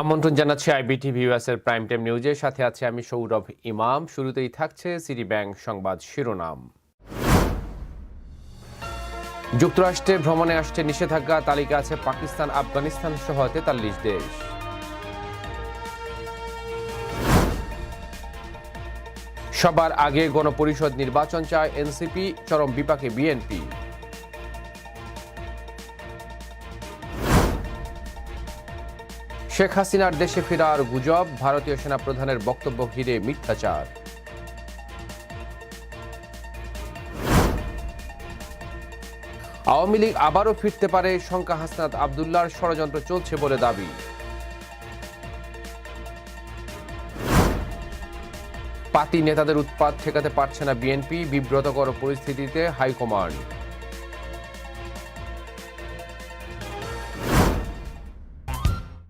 আমন্ত্রণ জানাচ্ছি আইবিটিভি ইউএসের প্রাইম টাইম নিউজের সাথে আছে আমি সৌরভ ইমাম। শুরুতেই থাকছে সিটি ব্যাংক সংবাদ শিরোনাম। যুক্তরাষ্ট্রে ভ্রমণে আসছে নিষেধাজ্ঞা, তালিকা আছে পাকিস্তান, আফগানিস্তান সহ তেতাল্লিশ দেশ। সবার আগে গণপরিষদ নির্বাচন চায় এনসিপি, চরম বিপাকে বিএনপি। শেখ হাসিনার দেশে ফেরার গুজব, ভারতীয় সেনা প্রধানের বক্তব্য ঘিরে মিথ্যাচার। আওয়ামী লীগ আবারও ফিরতে পারে শঙ্কা হাসনাত আবদুল্লার ষড়যন্ত্র চলছে বলে দাবি। পাতি নেতাদের উৎপাত ঠেকাতে পারছে না বিএনপি, বিব্রতকর পরিস্থিতিতে high command.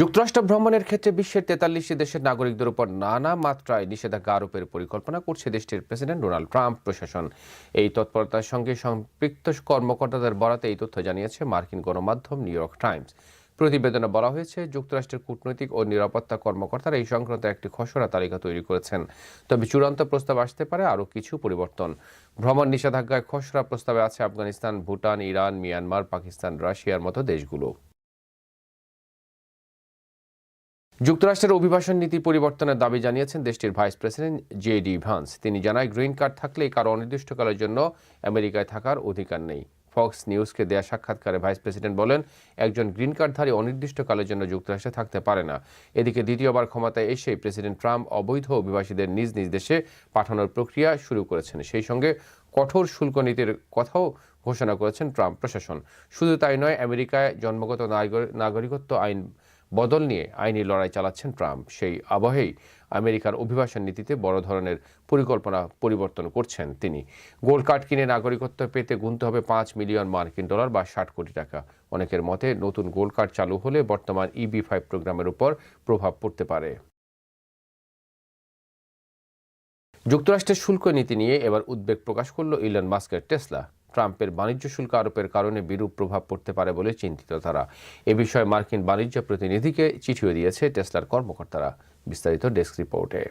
যুক্তরাষ্ট্র ভ্রমণের ক্ষেত্রে বিশ্বের তেতাল্লিশটি দেশের নাগরিকদের উপর নানা মাত্রায় নিষেধাজ্ঞা আরোপের পরিকল্পনা করছে দেশটির প্রেসিডেন্ট ডোনাল্ড ট্রাম্প প্রশাসন। এই তৎপরতার সঙ্গে সম্পৃক্ত কর্মকর্তাদের বরাতে এই তথ্য জানিয়েছে মার্কিন গণমাধ্যম নিউ ইয়র্ক টাইমস। প্রতিবেদনে বলা হয়েছে, যুক্তরাষ্ট্রের কূটনৈতিক ও নিরাপত্তা কর্মকর্তারা এই সংক্রান্ত একটি খসড়া তালিকা তৈরি করেছেন। তবে চূড়ান্ত প্রস্তাব আসতে পারে আরও কিছু পরিবর্তন। ভ্রমণ নিষেধাজ্ঞায় খসড়া প্রস্তাবে আছে আফগানিস্তান, ভুটান, ইরান, মিয়ানমার, পাকিস্তান, রাশিয়ার মতো দেশগুলো। যুক্তরাষ্ট্রের অভিবাসন নীতি পরিবর্তনের দাবি জানিয়েছেন দেশটির vice president J D Vance. তিনি জানায়, গ্রিন কার্ড থাকলেই কারও অনির্দিষ্টকালের জন্য আমেরিকায় থাকার অধিকার নেই। ফক্স নিউজকে দেয়া সাক্ষাৎকারে ভাইস প্রেসিডেন্ট বলেন, একজন গ্রিন কার্ডধারী অনির্দিষ্টকালের জন্য যুক্তরাষ্ট্রে থাকতে পারে না। এদিকে দ্বিতীয়বার ক্ষমতায় এসে প্রেসিডেন্ট ট্রাম্প অবৈধ অভিবাসীদের নিজ নিজ দেশে পাঠানোর প্রক্রিয়া শুরু করেছেন। সেই সঙ্গে কঠোর শুল্ক নীতির কথাও ঘোষণা করেছেন ট্রাম্প প্রশাসন। শুধু তাই নয়, আমেরিকায় জন্মগত নাগরিকত্ব আইন বদল নিয়ে আইনি লড়াই চালাচ্ছেন ট্রাম্প। সেই আবহেই আমেরিকার অভিবাসন নীতিতে বড় ধরনের পরিকল্পনা পরিবর্তন করছেন তিনি। গোল্ড কার্ড কিনে নাগরিকত্ব পেতে গুনতে হবে পাঁচ মিলিয়ন মার্কিন ডলার বা ষাট কোটি টাকা। অনেকের মতে নতুন গোল্ড কার্ড চালু হলে বর্তমান ইবি ফাইভ প্রোগ্রামের উপর প্রভাব পড়তে পারে। যুক্তরাষ্ট্রের শুল্ক নীতি নিয়ে এবার উদ্বেগ প্রকাশ করল ইলন মাস্কের টেসলা। ট্রাম্পের বাণিজ্য শুল্ক আরোপের কারণে বিরূপ প্রভাব পড়তে পারে বলে চিন্তিত তারা। এ বিষয়ে মার্কিন বাণিজ্য প্রতিনিধিকে চিঠিও দিয়েছে টেসলার কর্মকর্তারা। বিস্তারিত ডেস্ক রিপোর্টে।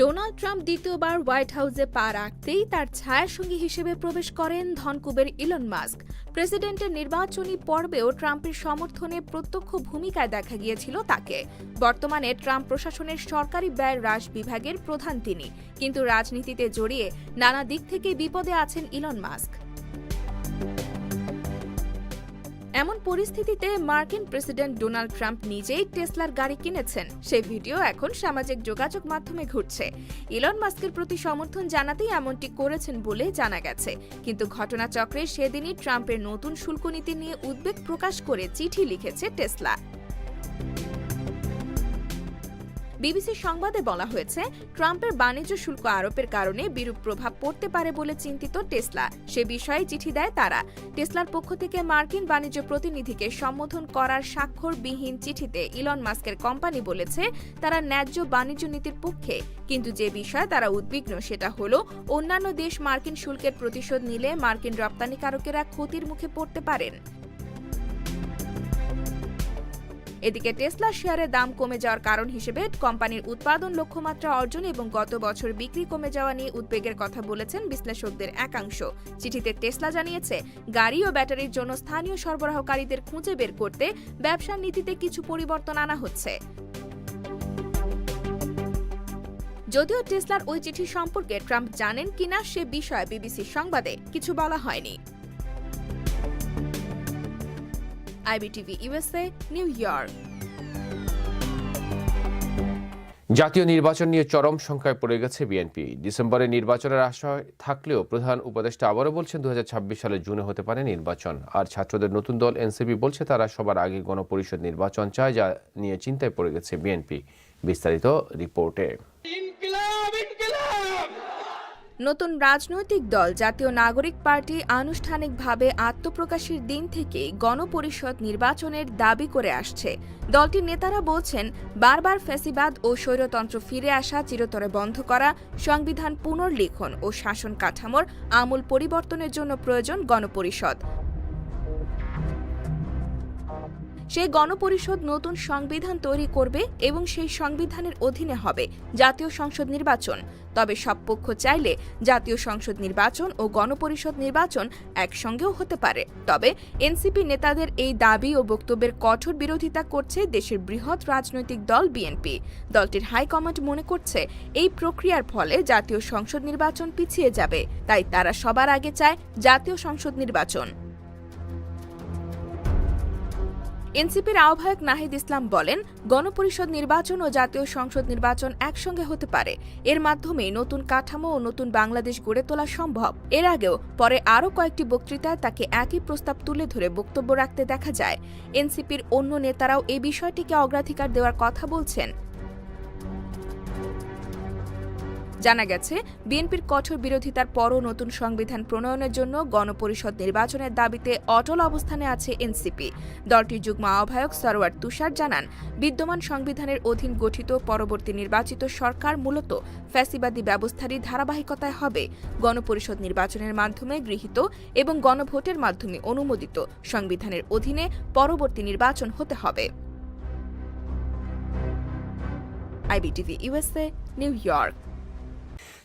ডোনাল্ড ট্রাম্প দ্বিতীয়বার হোয়াইট হাউসে পা রাখতেই তার ছায়াসঙ্গী হিসেবে প্রবেশ করেন ধনকুবের ইলন মাস্ক। প্রেসিডেন্টের নির্বাচনী পর্বেও ট্রাম্পের সমর্থনে প্রত্যক্ষ ভূমিকায় দেখা গিয়েছিল তাকে। বর্তমানে ট্রাম্প প্রশাসনের সরকারি ব্যয় হ্রাস বিভাগের প্রধান তিনি। কিন্তু রাজনীতিতে জড়িয়ে নানা দিক থেকে বিপদে আছেন ইলন মাস্ক। এমন পরিস্থিতিতে মার্কিন প্রেসিডেন্ট ডোনাল্ড ট্রাম্প নিজেই টেসলার গাড়ি কিনেছেন। সেই ভিডিও এখন সামাজিক যোগাযোগ মাধ্যমে ঘুরছে। ইলন মাস্কের প্রতি সমর্থন জানাতেই এমনটি করেছেন বলে জানা গেছে। কিন্তু ঘটনাচক্রে সেদিনই ট্রাম্পের নতুন শুল্ক নীতি নিয়ে উদ্বেগ প্রকাশ করে চিঠি লিখেছে টেসলা। বিবিসির সংবাদে বলা হয়েছে, ট্রাম্পের বাণিজ্য শুল্ক আরোপের কারণে বিরূপ প্রভাব পড়তে পারে বলে চিন্তিত টেসলা। সে বিষয়ে চিঠি দেয় তারা। টেসলার পক্ষ থেকে মার্কিন বাণিজ্য প্রতিনিধিকে সম্বোধন করার স্বাক্ষরবিহীন চিঠিতে ইলন মাস্কের কোম্পানি বলেছে, তারা ন্যায্য বাণিজ্য নীতির পক্ষে। কিন্তু যে বিষয়ে তারা উদ্বিগ্ন, সেটা হলো, অন্যান্য দেশ মার্কিন শুল্কের প্রতিশোধ নিলে মার্কিন রপ্তানিকারকেরা ক্ষতির মুখে পড়তে পারেন। এদিকে টেসলা শেয়ারের দাম কমে যাওয়ার কারণ হিসেবে কোম্পানির উৎপাদন লক্ষ্যমাত্রা অর্জন এবং গত বছর বিক্রি কমে যাওয়া নিয়ে উদ্বেগের কথা বলেছেন বিশ্লেষকদের একাংশ। চিঠিতে টেসলা জানিয়েছে, গাড়ি ও ব্যাটারির জন্য স্থানীয় সরবরাহকারীদের খুঁজে বের করতে ব্যবসার নীতিতে কিছু পরিবর্তন আনা হচ্ছে। যদিও টেসলার ওই চিঠি সম্পর্কে ট্রাম্প জানেন কিনা সে বিষয়ে বিবিসির সংবাদে কিছু বলা হয়নি। আইবিটিভি ইউএসএ নিউ ইয়র্ক জাতীয় নির্বাচন নিয়ে চরম সংখ্যায় পড়ে গেছে বিএনপি। ডিসেম্বরে নির্বাচনের আশায় থাকলেও প্রধান উপদেষ্টা আবারও বলছেন দু হাজার ছাব্বিশ সালে জুনে হতে পারে নির্বাচন। আর ছাত্রদের নতুন দল এনসিপি বলছে, তারা সবার আগে গণপরিষদ নির্বাচন চায়, যা নিয়ে চিন্তায় পড়ে গেছে বিএনপি। বিস্তারিত রিপোর্টে। নতুন রাজনৈতিক দল জাতীয় নাগরিক পার্টি আনুষ্ঠানিকভাবে আত্মপ্রকাশের দিন থেকে গণপরিষদ নির্বাচনের দাবি করে আসছে। দলটির নেতারা বলছেন, বারবার ফ্যাসিবাদ ও স্বৈরতন্ত্র ফিরে আসা, চিরতরে বন্ধ করা, সংবিধান পুনর্লিখন ও শাসন কাঠামোর আমূল পরিবর্তনের জন্য প্রয়োজন গণপরিষদ। সেই গণপরিষদ নতুন সংবিধান তৈরি করবে এবং সেই সংবিধানের অধীনে হবে জাতীয় সংসদ নির্বাচন। তবে সব পক্ষ চাইলে জাতীয় সংসদ নির্বাচন ও গণপরিষদ নির্বাচন একসঙ্গেও হতে পারে। তবে এনসিপি নেতাদের এই দাবি ও বক্তব্যের কঠোর বিরোধিতা করছে দেশের বৃহৎ রাজনৈতিক দল বিএনপি। দলটির হাইকমান্ড মনে করছে, এই প্রক্রিয়ার ফলে জাতীয় সংসদ নির্বাচন পিছিয়ে যাবে, তাই তারা সবার আগে চায় জাতীয় সংসদ নির্বাচন। এনসিপির আহ্বায়ক নাহিদ ইসলাম বলেন, গণপরিষদ নির্বাচন ও জাতীয় সংসদ নির্বাচন একসঙ্গে হতে পারে। এর মাধ্যমে নতুন কাঠামো ও নতুন বাংলাদেশ গড়ে তোলা সম্ভব। এর আগেও, পরে আরও কয়েকটি বক্তৃতায় তাকে একই প্রস্তাব তুলে ধরে বক্তব্য রাখতে দেখা যায়। এনসিপির অন্য নেতারাও এই বিষয়টিকে অগ্রাধিকার দেওয়ার কথা বলছেন। জানা গেছে, বিএনপির কঠোর বিরোধিতার পরও নতুন সংবিধান প্রণয়নের জন্য গণপরিষদ নির্বাচনের দাবিতে অটল অবস্থানে আছে এনসিপি। দলটির যুগ্ম আহ্বায়ক সরোয়ার তুষার জানান, বিদ্যমান সংবিধানের অধীন গঠিত পরবর্তী নির্বাচিত সরকার মূলত ফ্যাসিবাদী ব্যবস্থারই ধারাবাহিকতায় হবে। গণপরিষদ নির্বাচনের মাধ্যমে গৃহীত এবং গণভোটের মাধ্যমে অনুমোদিত সংবিধানের অধীনে পরবর্তী নির্বাচন হতে হবে। IBTV USA New York.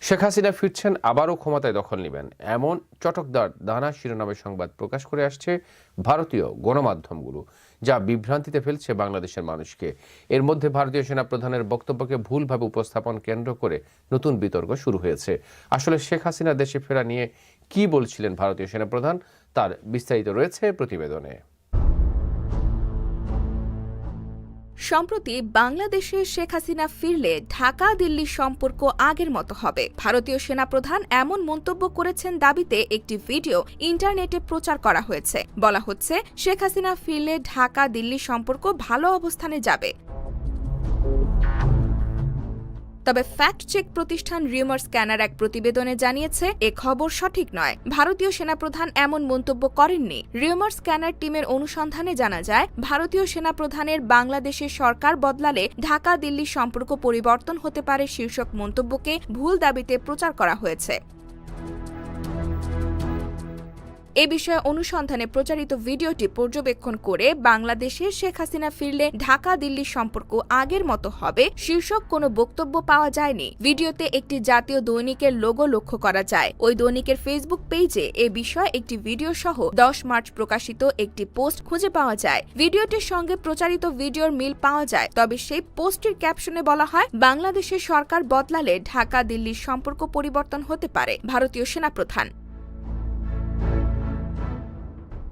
Sheikh Hasina ফিরছেন, আবারও ক্ষমতায় দখল নেবেন। এমন চটকদার দানা শিরোনামে সংবাদ প্রকাশ করে আসছে ভারতীয় গণমাধ্যমগুলো, যা বিভ্রান্তিতে ফেলছে বাংলাদেশের মানুষকে। এর মধ্যে ভারতীয় সেনা প্রধানের বক্তব্যকে ভুলভাবে উপস্থাপন কেন্দ্র করে নতুন বিতর্ক শুরু হয়েছে। আসলে শেখ হাসিনা দেশে ফেরা নিয়ে কি বলছিলেন ভারতীয় সেনাপ্রধান তার বিস্তারিত রয়েছে প্রতিবেদনে। সম্প্রতি বাংলাদেশে শেখ হাসিনা ফিরলে ঢাকা, দিল্লির সম্পর্ক আগের মতো হবে। ভারতীয় সেনাপ্রধান এমন মন্তব্য করেছেন দাবিতে একটি ভিডিও ইন্টারনেটে প্রচার করা হয়েছে। বলা হচ্ছে, শেখ হাসিনা ফিরলে ঢাকা দিল্লি সম্পর্ক ভালো অবস্থানে যাবে। তবে ফ্যাক্ট চেক প্রতিষ্ঠান রিউমার স্ক্যানার এক প্রতিবেদনে জানিয়েছে, এ খবর সঠিক নয়। ভারতীয় সেনাপ্রধান এমন মন্তব্য করেননি। রিউমার স্ক্যানার টিমের অনুসন্ধানে জানা যায়, ভারতীয় সেনাপ্রধানের বাংলাদেশের সরকার বদলালে ঢাকা দিল্লি সম্পর্ক পরিবর্তন হতে পারে শীর্ষক মন্তব্যকে ভুল দাবিতে প্রচার করা হয়েছে। এ বিষয়ে অনুসন্ধানে প্রচারিত ভিডিওটি পর্যবেক্ষণ করে বাংলাদেশে শেখ হাসিনা ফিরলে ঢাকা দিল্লির সম্পর্ক আগের মতো হবে শীর্ষক কোনো বক্তব্য পাওয়া যায়নি। ভিডিওতে একটি জাতীয় দৈনিকের লোগো লক্ষ্য করা যায়। ওই দৈনিকের ফেসবুক পেজে এ বিষয়ে একটি ভিডিও সহ দশ মার্চ প্রকাশিত একটি পোস্ট খুঁজে পাওয়া যায়। ভিডিওটির সঙ্গে প্রচারিত ভিডিওর মিল পাওয়া যায়, তবে সেই পোস্টটির ক্যাপশনে বলা হয়, বাংলাদেশের সরকার বদলালে ঢাকা দিল্লির সম্পর্ক পরিবর্তন হতে পারে। ভারতীয় সেনাপ্রধান।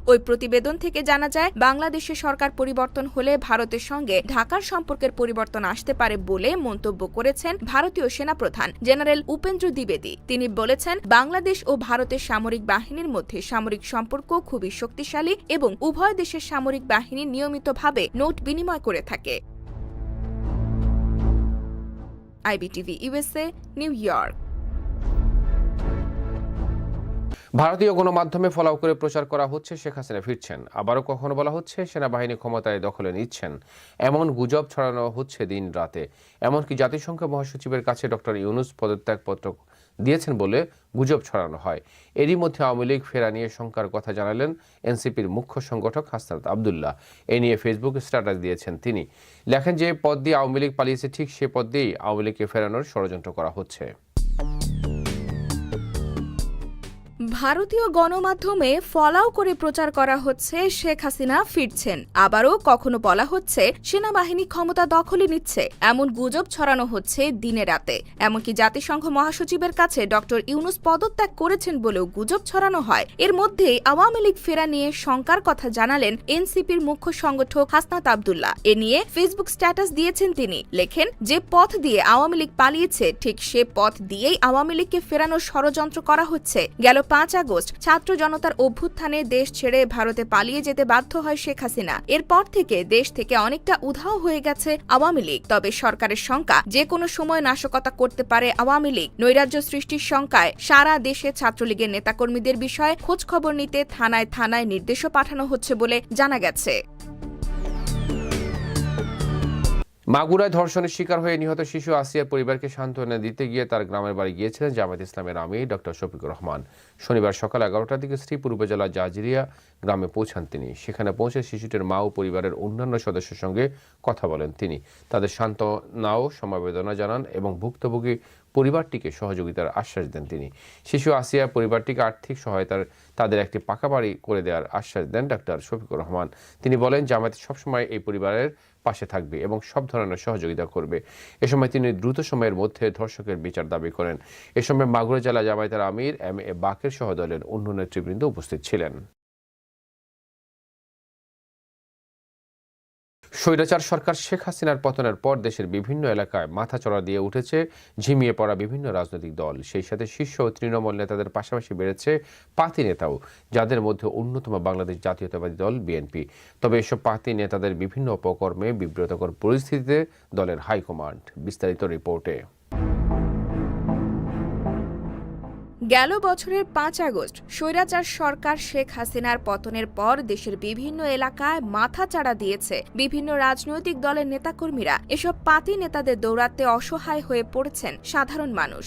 ওই প্রতিবেদন থেকে জানা যায় বাংলাদেশের সরকার পরিবর্তন হলে ভারতের সঙ্গে ঢাকার সম্পর্কের পরিবর্তন আসতে পারে বলে মন্তব্য করেছেন ভারতীয় সেনাপ্রধান জেনারেল উপেন্দ্র দ্বিবেদী। তিনি বলেছেন, বাংলাদেশ ও ভারতের সামরিক বাহিনীর মধ্যে সামরিক সম্পর্ক খুবই শক্তিশালী এবং উভয় দেশের সামরিক বাহিনী নিয়মিতভাবে নোট বিনিময় করে থাকে। IBTV USA New York. ভারতীয় গণমাধ্যমে ফলাও করে প্রচার করা হচ্ছে, শেখ হাসিনা ফিরছেন। আবারও কখনো বলা হচ্ছে, সেনাবাহিনী ক্ষমতায় দখলে নিচ্ছেন। এমন গুজব ছড়ানো হচ্ছে দিন রাতে। এমনকি জাতিসংঘ মহাসচিবের কাছে ডক্টর ইউনুস পদত্যাগপত্র দিয়েছেন বলে গুজব ছড়ানো হয়। এরই মধ্যে আওয়ামী লীগ ফেরা নিয়ে শঙ্কার কথা জানালেন এনসিপির মুখ্য সংগঠক হাসনাত আবদুল্লাহ। এ নিয়ে ফেসবুক স্ট্যাটাস দিয়েছেন তিনি। লেখেন যে পদ দিয়ে আওয়ামী লীগ পালিয়েছে, ঠিক সে পদ দিয়েই আওয়ামী লীগকে ফেরানোর ষড়যন্ত্র করা হচ্ছে। ভারতীয় গণমাধ্যমে ফলাও করে প্রচার করা হচ্ছে শেখ হাসিনা ফিরছেন। আবারও কখনো বলা হচ্ছে সেনাবাহিনী ক্ষমতা দখলে নিচ্ছে। এমন গুজব ছড়ানো হচ্ছে দিনে রাতে। এমনকি জাতিসংঘ মহাসচিবের কাছে ডক্টর ইউনুস পদত্যাগ করেছেন বলেও গুজব ছড়ানো হয়। এর মধ্যেই আওয়ামী লীগ ফেরা নিয়ে শঙ্কার কথা জানালেন এনসিপির মুখ্য সংগঠক হাসনাত আবদুল্লাহ। এ নিয়ে ফেসবুক স্ট্যাটাস দিয়েছেন তিনি। লেখেন, যে পথ দিয়ে আওয়ামী লীগ পালিয়েছে, ঠিক সে পথ দিয়েই আওয়ামী লীগকে ফেরানোর ষড়যন্ত্র করা হচ্ছে। গেল পাঁচ আগস্ট ছাত্র জনতার অভ্যুত্থানে দেশ ছেড়ে ভারতে পালিয়ে যেতে বাধ্য হয় শেখ হাসিনা। এরপর থেকে দেশ থেকে অনেকটা উধাও হয়ে গেছে আওয়ামী লীগ। তবে সরকারের শঙ্কা, যে কোনো সময় নাশকতা করতে পারে আওয়ামী লীগ। নৈরাজ্য সৃষ্টির শঙ্কায় সারা দেশে ছাত্রলীগের নেতাকর্মীদের বিষয়ে খোঁজখবর নিতে থানায় থানায় নির্দেশও পাঠানো হচ্ছে বলে জানা গেছে। মাগুরায় ধর্ষণের শিকার হয়ে নিহত শিশু আসিয়ার পরিবারকে সান্ত্বনা দিতে গিয়ে তার গ্রামের বাড়ি গিয়েছিলেন জামায়াত ইসলামের আমির ডক্টর শফিকুর রহমান। শনিবার সকাল এগারোটার দিকে শ্রীপুর উপজেলা জাজিরিয়া গ্রামে পৌঁছান তিনি। সেখানে পৌঁছে শিশুটির মা ও পরিবারের অন্যান্য সদস্যের সঙ্গে কথা বলেন তিনি। তাদের সান্ত্বনাও সমবেদনা জানান এবং ভুক্তভোগী পরিবারটিকে সহযোগিতার আশ্বাস দেন তিনি। শিশু আসিয়া পরিবারটিকে আর্থিক সহায়তার, তাদের একটি পাকা বাড়ি করে দেওয়ার আশ্বাস দেন ডাক্তার শফিকুর রহমান। তিনি বলেন, জামায়াত সবসময় এই পরিবারের পাশে থাকবে এবং সব ধরনের সহযোগিতা করবে। এ সময় তিনি দ্রুত সময়ের মধ্যে ধর্ষকের বিচার দাবি করেন। এ সময় মাগুরা জেলা জামায়াতের আমির এম এ বাকের সহ দলের অন্য নেতৃবৃন্দ উপস্থিত ছিলেন। স্বৈরাচার সরকার শেখ হাসিনার পতনের পর দেশের বিভিন্ন এলাকায় মাথাচড়া দিয়ে উঠেছে, ঝিমিয়ে পড়া বিভিন্ন রাজনৈতিক দল। সেই সাথে শীর্ষ ও তৃণমূল নেতাদের পাশাপাশি বেড়েছে পাতি নেতাও, যাদের মধ্যে অন্যতম বাংলাদেশ জাতীয়তাবাদী দল বিএনপি। তবে এসব পাতি নেতাদের বিভিন্ন অপকর্মে বিব্রতকর পরিস্থিতিতে দলের হাইকমান্ড, বিস্তারিত রিপোর্টে। গেল বছরের পাঁচ আগস্ট, স্বৈরাচার সরকার শেখ হাসিনার পতনের পর দেশের বিভিন্ন এলাকায় মাথা চাড়া দিয়েছে বিভিন্ন রাজনৈতিক দলের নেতাকর্মীরা। এসব পাতি নেতাদের দৌড়াতে অসহায় হয়ে পড়েছেন সাধারণ মানুষ।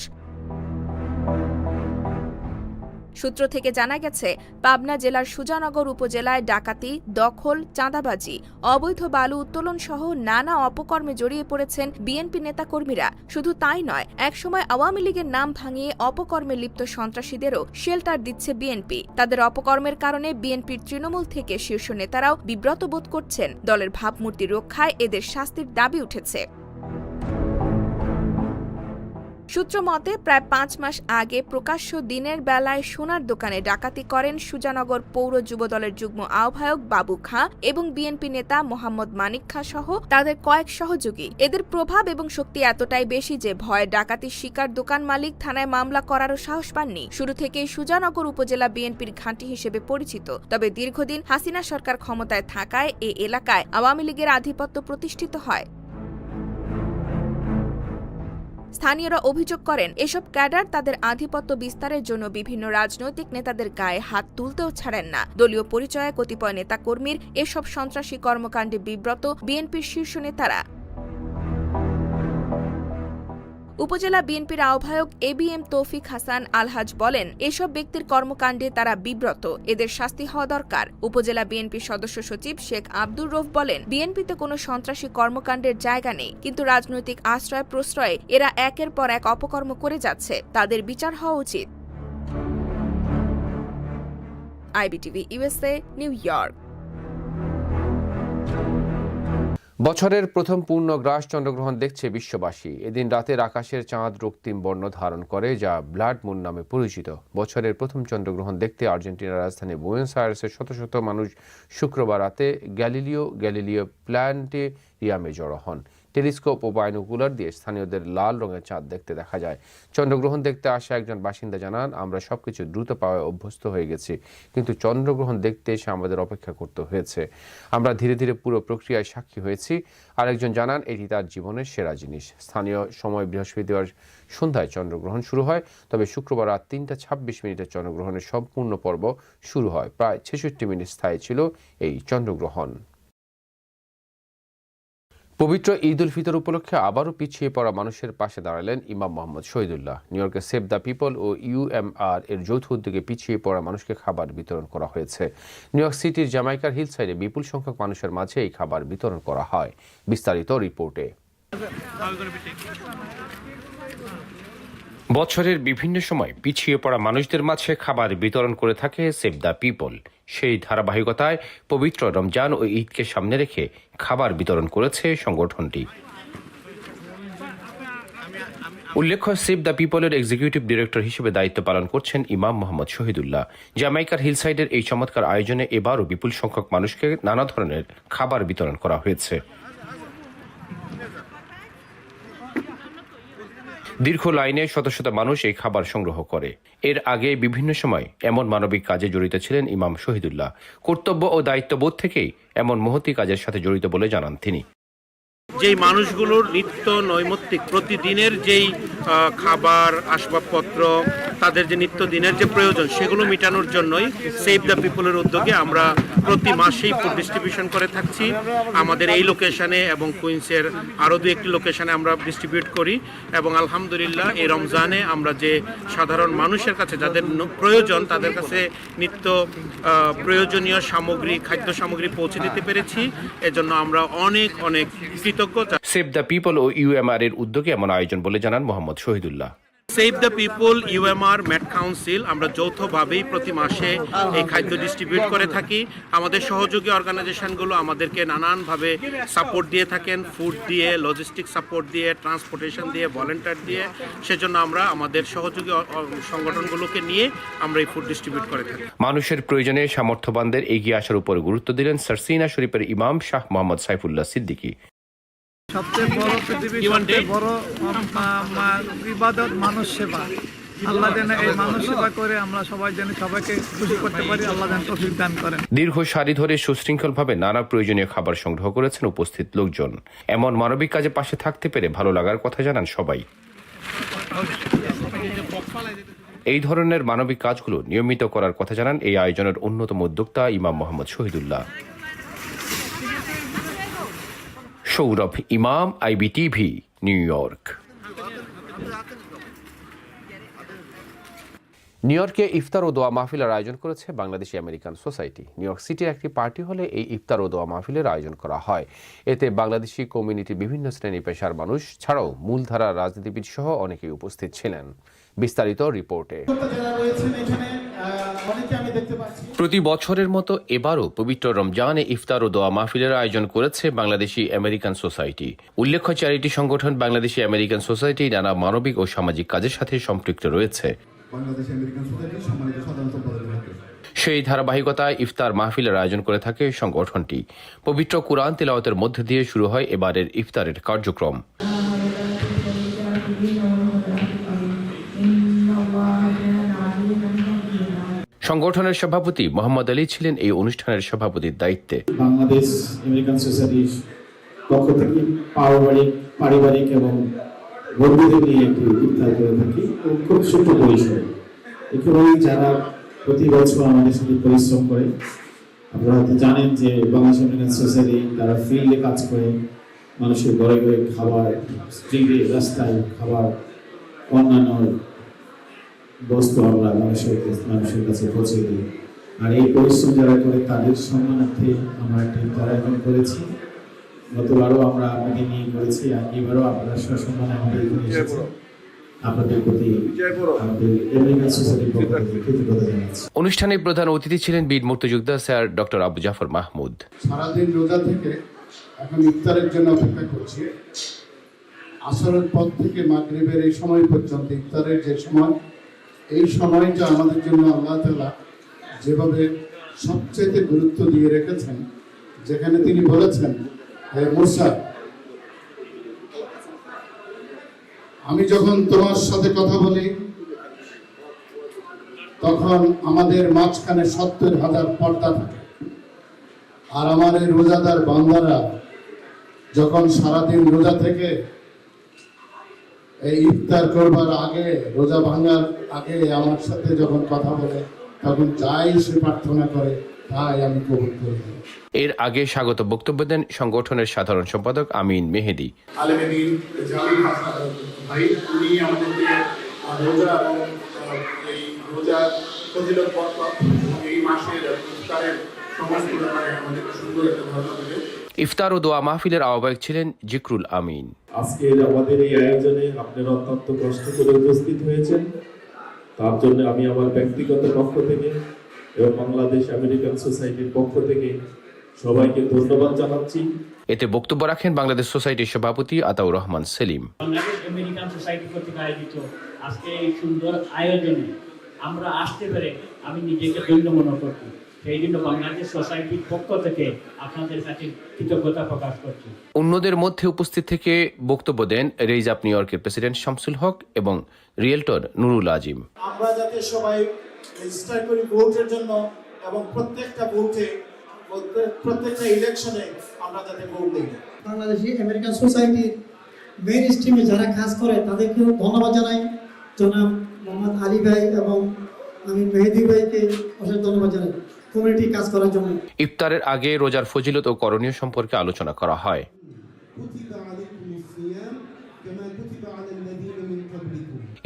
সূত্র থেকে জানা গেছে, পাবনা জেলার সুজানগর উপজেলায় ডাকাতি, দখল, চাঁদাবাজি, অবৈধ বালু উত্তোলন সহ নানা অপকর্মে জড়িয়ে পড়েছেন বিএনপি নেতাকর্মীরা। শুধু তাই নয়, একসময় আওয়ামী লীগের নাম ভাঙিয়ে অপকর্মে লিপ্ত সন্ত্রাসীদেরও শেল্টার দিচ্ছে বিএনপি। তাদের অপকর্মের কারণে বিএনপির তৃণমূল থেকে শীর্ষ নেতারাও বিব্রত বোধ করছেন। দলের ভাবমূর্তি রক্ষায় এদের শাস্তির দাবি উঠেছে। সূত্র মতে, প্রায় পাঁচ মাস আগে প্রকাশ্য দিনের বেলায় সোনার দোকানে ডাকাতি করেন সুজানগর পৌর যুবদলের যুগ্ম আহ্বায়ক বাবু খাঁ এবং বিএনপি নেতা মোহাম্মদ মানিক খাঁ সহ তাদের কয়েক সহযোগী। এদের প্রভাব এবং শক্তি এতটাই বেশি যে ভয়ে ডাকাতির শিকার দোকান মালিক থানায় মামলা করারও সাহস পাননি। শুরু থেকেই সুজানগর উপজেলা বিএনপির ঘাঁটি হিসেবে পরিচিত। তবে দীর্ঘদিন হাসিনা সরকার ক্ষমতায় থাকায় এ এলাকায় আওয়ামী লীগের আধিপত্য প্রতিষ্ঠিত হয়। স্থানীয়রা অভিযোগ করেন, এসব ক্যাডার তাদের আধিপত্য বিস্তারের জন্য বিভিন্ন রাজনৈতিক নেতাদের গায়ে হাত তুলতেও ছাড়েন না। দলীয় পরিচয়ে কতিপয় নেতাকর্মীর এসব সন্ত্রাসী কর্মকাণ্ডে বিব্রত বিএনপির শীর্ষ নেতারা। উপজেলা বিএনপির আহ্বায়ক এ বি এম তৌফিক হাসান আলহাজ বলেন, এসব ব্যক্তির কর্মকাণ্ডে তারা বিব্রত, এদের শাস্তি হওয়া দরকার। উপজেলা বিএনপির সদস্য সচিব শেখ আব্দুর রফ বলেন, বিএনপিতে কোনো সন্ত্রাসী কর্মকাণ্ডের জায়গা নেই, কিন্তু রাজনৈতিক আশ্রয় প্রশ্রয়ে এরা একের পর এক অপকর্ম করে যাচ্ছে, তাদের বিচার হওয়া উচিত। IBTV USA New York. বছরের প্রথম পূর্ণ গ্রাস চন্দ্রগ্রহণ দেখছে বিশ্ববাসী। এদিন রাতের আকাশের চাঁদ রক্তিম বর্ণ ধারণ করে, যা ব্লাড মুন নামে পরিচিত। বছরের প্রথম চন্দ্রগ্রহণ দেখতে আর্জেন্টিনার রাজধানী বুয়েন্স আয়ার্সের শত শত মানুষ শুক্রবার রাতে গ্যালিলিও গ্যালিলিও প্ল্যান্টেরিয়ামে জড়ো হন। টেলিস্কোপ ও বাইনোকুলার দিয়ে স্থানীয়দের লাল রঙের চাঁদ দেখতে দেখা যায়। চন্দ্রগ্রহণ দেখতে আসা একজন বাসিন্দা জানান, আমরা সবকিছু দ্রুত পাওয়ায় অভ্যস্ত হয়ে গেছি, কিন্তু চন্দ্রগ্রহণ দেখতে এসে আমাদের অপেক্ষা করতে হয়েছে। আমরা ধীরে ধীরে পুরো প্রক্রিয়ায় সাক্ষী হয়েছি। আরেকজন জানান, এটি তার জীবনের সেরা জিনিস। স্থানীয় সময় বৃহস্পতিবার সন্ধ্যায় চন্দ্রগ্রহণ শুরু হয়, তবে শুক্রবার রাত তিনটা ছাব্বিশ মিনিটের চন্দ্রগ্রহণের সম্পূর্ণ পর্ব শুরু হয়। প্রায় ছেষট্টি মিনিট স্থায়ী ছিল এই চন্দ্রগ্রহণ। পবিত্র ঈদ উল ফিতর উপলক্ষে আবারও পিছিয়ে পড়া মানুষের পাশে দাঁড়ালেন ইমাম মোহাম্মদ শহীদুল্লাহ। নিউ ইয়র্কের সেভ দ্য পিপল ও ইউএমআর এর যৌথ উদ্যোগে পিছিয়ে পড়া মানুষকে খাবার বিতরণ করা হয়েছে। নিউ ইয়র্ক সিটির জামাইকার হিল সাইডে বিপুল সংখ্যক মানুষের মাঝে এই খাবার বিতরণ করা হয়। বিস্তারিত রিপোর্টে। বছরের বিভিন্ন সময় পিছিয়ে পড়া মানুষদের মাঝে খাবার বিতরণ করে থাকে সেভ দ্য পিপল। সেই ধারাবাহিকতায় পবিত্র রমজান ও ঈদকে সামনে রেখে খাবার বিতরণ করেছে সংগঠনটি। উল্লেখ্য সেভ দ্য পিপলের এক্সিকিউটিভ ডিরেক্টর হিসেবে দায়িত্ব পালন করছেন ইমাম মোহাম্মদ শহীদুল্লাহ। জামাইকার হিলসাইডের এই চমৎকার আয়োজনে এবারও বিপুল সংখ্যক মানুষকে নানা ধরনের খাবার বিতরণ করা হয়েছে। দীর্ঘ লাইনে শত শত মানুষ এই খাবার সংগ্রহ করে। এর আগে বিভিন্ন সময় এমন মানবিক কাজে জড়িত ছিলেন ইমাম শহীদুল্লাহ। কর্তব্য ও দায়িত্ববোধ থেকেই এমন মহতি কাজের সাথে জড়িত বলে জানান তিনি। যেই মানুষগুলোর নিত্য নৈমিত্তিক প্রতিদিনের যেই খাবার, আসবাবপত্র তাদের যে নিত্য দিনের যে প্রয়োজন, সেগুলো মেটানোর জন্যই সেভ দ্য পিপলের উদ্যোগে আমরা প্রতি মাসেই ফুড ডিস্ট্রিবিউশন করে থাকছি। আমাদের এই লোকেশনে এবং কুইন্সের আরও দু একটি লোকেশনে আমরা ডিস্ট্রিবিউট করি এবং আলহামদুলিল্লাহ এই রমজানে আমরা যে সাধারণ মানুষের কাছে, যাদের প্রয়োজন, তাদের কাছে নিত্য প্রয়োজনীয় সামগ্রী, খাদ্য সামগ্রী পৌঁছে দিতে পেরেছি। এজন্য আমরা অনেক অনেক কৃতজ্ঞ সেভ দ্য পিপল ও ইউএমআর এর উদ্যোগে এমন আয়োজন বলে জানান Mohammad Shahidullah. Save the People UMR mat council আমরা যৌথভাবেই প্রতি মাসে এই খাদ্য ডিস্ট্রিবিউট করে থাকি। আমাদের সহযোগী অর্গানাইজেশনগুলো আমাদেরকে নানানভাবে সাপোর্ট দিয়ে থাকেন ফুড দিয়ে লজিস্টিক সাপোর্ট দিয়ে ট্রান্সপোর্টেশন দিয়ে ভলেন্টিয়ার দিয়ে। সেজন্য আমরা আমাদের সহযোগী সংগঠনগুলোকে নিয়ে আমরা এই ফুড ডিস্ট্রিবিউট করে থাকি। মানুষের প্রয়োজনে সামর্থ্যবানদের এগিয়ে আসার উপর গুরুত্ব দিলেন সারসিনা শরীফের ইমাম শাহ মোহাম্মদ সাইফুল্লাহ সিদ্দিকী। সবচেয়ে বড় পৃথিবীর সবচেয়ে বড় ইবাদত মানুষ সেবা। আল্লাহ যেন এই মানুষ সেবা করে আমরা সবাই যেন সবাইকে খুশি করতে পারি আল্লাহ যেন তৌফিক দান করেন। দীর্ঘ সারি ধরে সুশৃঙ্খলভাবে নানা প্রয়োজনীয় খাবার সংগ্রহ করেছেন উপস্থিত লোকজন। এমন মানবিক কাজে পাশে থাকতে পেরে ভালো লাগার কথা জানান সবাই। এই ধরনের মানবিক কাজগুলো নিয়মিত করার কথা জানান এই আয়োজনের অন্যতম উদ্যোক্তা ইমাম মোহাম্মদ শহীদুল্লাহ। সৌরভ ইমাম আইবিটিভি নিউ ইয়র্ক নিউ ইয়র্কে ইফতার ও দোয়া মাহফিলের আয়োজন করেছে Bangladeshi American society. New York সিটির একটি পার্টি হলে এই ইফতার ও দোয়া মাহফিলের আয়োজন করা হয়। এতে বাংলাদেশি কমিউনিটির বিভিন্ন শ্রেণি পেশার মানুষ ছাড়াও মূলধারার রাজনীতিবিদ সহ অনেকেই উপস্থিত ছিলেন। বিস্তারিত রিপোর্টে। প্রতি বছরের মতো এবারও পবিত্র রমজানে ইফতার ও দোয়া মাহফিলের আয়োজন করেছে বাংলাদেশি আমেরিকান সোসাইটি। উল্লেখ্য, চ্যারিটি সংগঠন বাংলাদেশি আমেরিকান সোসাইটি নানা মানবিক ও সামাজিক কাজের সাথে সম্পৃক্ত রয়েছে। বাংলাদেশ আমেরিকান সোসাইটির সম্মানিত সাধারণ সম্পাদক সেই ধারাবাহিকতায় ইফতার মাহফিলের আয়োজন করে থাকে সংগঠনটি। পবিত্র কুরআন তেলাওয়াতের মধ্যে দিয়ে শুরু হয় এবারের ইফতারের কার্যক্রম। সংগঠনের সভাপতি মোহাম্মদ আলী ছিলেন এই অনুষ্ঠানের সভাপতির দায়িত্বে। বাংলাদেশ আমেরিকান সোসাইটির পক্ষ থেকে পারিবারিক পারিবারিক এবং বন্ধুদের নিয়ে একটি ইফতার করে থাকি খুব ছোট্ট পরিসরে। একেবারেই যারা প্রতি বছর আমাদের সাথে পরিশ্রম করে, আপনারা হয়তো জানেন যে বাংলাদেশ আমেরিকান সোসাইটি তারা ফিল্ডে কাজ করে, মানুষের ঘরে ঘরে খাবার স্ট্রিটে রাস্তায় খাবার, অন্যান্য বস্তু আমরা মানুষের মানুষের কাছে পৌঁছে দিই। আর এই পরিশ্রম যারা করে তাদের সম্মানার্থে আমরা একটি ইফতার আয়োজন করেছি। গতবারও আমরা আপনাকে নিয়ে করেছি আর এবারও আপনারা সসম্মানে আমাদের এখানে আপনাদের প্রতি অনুষ্ঠানে প্রধান অতিথি ছিলেন বীর মুক্তিযোদ্ধা স্যার ডক্টর আবু জাফর মাহমুদ। সারাদিন রোজা থেকে এখন ইফতারের জন্য অপেক্ষা করছি। আসরের পর থেকে মাগরিবের এই সময় পর্যন্ত ইফতারের যে সময় এই সময়টা আমাদের জন্য আল্লাহ তালা যেভাবে সবচেয়ে গুরুত্ব দিয়ে রেখেছেন যেখানে তিনি বলেছেন মুসা আমি যখন তোমার সাথে কথা বলি, তখন আমাদের মাঝখানে সত্তর হাজার পর্দা থাকে। আর আমার এই রোজাদার বান্দারা যখন সারাদিন রোজা থেকে এই ইফতার করবার আগে, রোজা ভাঙার আগে আমার সাথে যখন কথা বলে, তখন যাই সে প্রার্থনা করে, তাই আমি কবুল করি। এর আগে স্বাগত বক্তব্য দেন সংগঠনের সাধারণ সম্পাদক আমিন মেহেদি। আলেমেদিন জামিল হাসান ভাই উনি আমাদেরকে রোজা এবং এই রোজার ফজিলত এই মাসের ইফতারের সমস্ত ব্যাপারে আমাদেরকে সুন্দর একটা ধারণা দেবে ইফতার ও দোয়া মাহফিলের আহ্বায়ক ছিলেন জিকরুল আমিন। আজকে আমাদের এই আয়োজনে আপনারা অত্যন্ত কষ্ট করে উপস্থিত হয়েছেন। তার জন্য আমি আমার ব্যক্তিগত পক্ষ থেকে এবং বাংলাদেশ আমেরিকান সোসাইটির পক্ষ থেকে সবাইকে ধন্যবাদ জানাচ্ছি। এতে বক্তব্য রাখেন বাংলাদেশ সোসাইটির সভাপতি আতাউর রহমান সেলিম। বাংলাদেশ আমেরিকান সোসাইটি কর্তৃক আয়োজিত আজকে এই সুন্দর আয়োজনে আমরা আসতে পেরে আমি নিজেকে ধন্য মনে করছি। সেই জন্য বাংলাদেশ সোসাইটির পক্ষ থেকে আপনাদের কাছে কৃতজ্ঞতা প্রকাশ করছি। অন্যদের মধ্যে উপস্থিত থেকে বক্তব্য দেন রেইজ আপ নিউ ইয়র্কের প্রেসিডেন্ট শামসুল হক এবং রিয়েলটর নুরুল আজিম। আমরা যাতে সবাই রেজিস্টার করি ভোটের জন্য এবং প্রত্যেকটা ভোটে প্রত্যেকটা ইলেকশনে আমরা যাতে ভোট দিই। বাংলাদেশি আমেরিকান সোসাইটির মেইন স্ট্রিমে যারা কাজ করে তাদেরকেও ধন্যবাদ জানাই। জনাব মোহাম্মদ আলী ভাই এবং আমি মেহেদি ভাইকে অশেষ ধন্যবাদ জানাই। কমিউনিটি কাজ করার জন্য। ইফতারের আগে রোজার ফজিলত ও করণীয় সম্পর্কে আলোচনা করা হয়।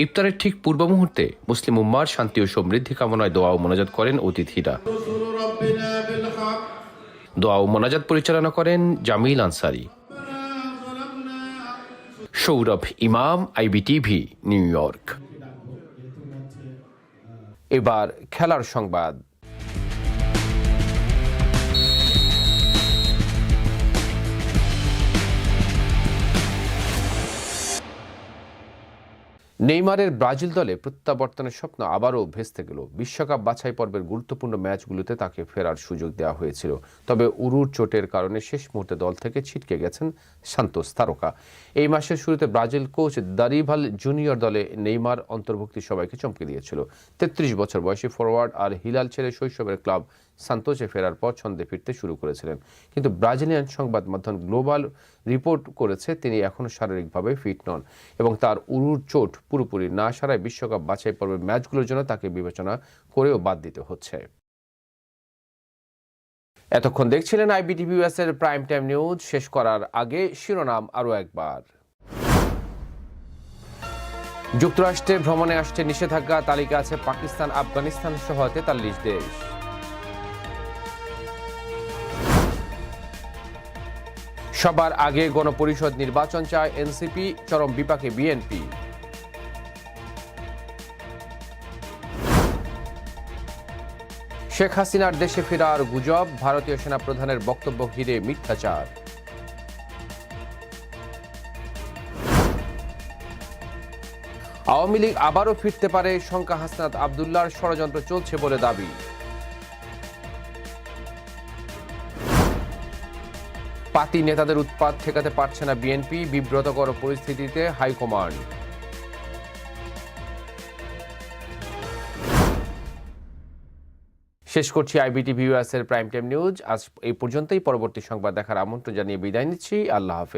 ইফতারের ঠিক পূর্ব মুহূর্তে মুসলিম উম্মার শান্তি ও সমৃদ্ধি কামনায় দোয়া ও মোনাজাত করেন অতিথিরা। দোয়া ও মোনাজাত পরিচালনা করেন জামিল আনসারি। সৌরভ ইমাম, আইবিটিভি, নিউ ইয়র্ক। এবার খেলার সংবাদ। নেইমারের ব্রাজিল দলে প্রত্যাবর্তনের স্বপ্ন আবারও ভেস্তে গেল। বিশ্বকাপ বাছাই পর্বের গুরুত্বপূর্ণ ম্যাচগুলোতে তাকে ফেরার সুযোগ দেওয়া হয়েছিল। তবে উরুর চোটের কারণে শেষ মুহূর্তে দল থেকে ছিটকে গেছেন সান্তোস তারকা। এই মাসের শুরুতে ব্রাজিল কোচ দারিভাল জুনিয়র দলে নেইমার অন্তর্ভুক্তি সবাইকে চমকে দিয়েছিল। তেত্রিশ বছর বয়সী ফরওয়ার্ড আর হিলাল ছেড়ে শৈশবের ক্লাব সান্তোসে ফেরার পর ছন্দে ফিরতে শুরু করেছিলেন। কিন্তু ব্রাজিলিয়ান সংবাদ মাধ্যম গ্লোবাল রিপোর্ট করেছে, তিনি এখনও শারীরিকভাবে ফিট নন এবং তার উরুর চোট পুরোপুরি না সারায় বিশ্বকাপ বাছাই পর্বের ম্যাচগুলোর জন্য তাকে বিবেচনা করেও বাদ দিতে হচ্ছে। এতক্ষণ দেখছিলেন আইবিটিভি এর প্রাইম টাইম নিউজ। শেষ করার আগে শিরোনাম আরও একবার। যুক্তরাষ্ট্রে ভ্রমণে আসছে নিষেধাজ্ঞা, তালিকা আছে পাকিস্তান, আফগানিস্তান সহ তেতাল্লিশ দেশ। সবার আগে গণপরিষদ নির্বাচন চায় এনসিপি, চরম বিপাকে বিএনপি। শেখ হাসিনার দেশে ফেরার গুজব, ভারতীয় সেনা প্রধানের বক্তব্য ঘিরে মিথ্যাচার। আওয়ামী লীগ আবারও ফিরতে পারে শঙ্কা হাসনাত আবদুল্লাহর ষড়যন্ত্র চলছে বলে দাবি। পাতি নেতাদের উৎপাত ঠেকাতে পারছে না বিএনপি, বিব্রতকর পরিস্থিতিতে হাইকমান্ড। শেষ করছি আইবিটি ভিউয়ার্সের প্রাইম টাইম নিউজ আজ এই পর্যন্তই। পরবর্তী সংবাদ দেখার আমন্ত্রণ জানিয়ে বিদায় নিচ্ছি। আল্লাহ হাফেজ।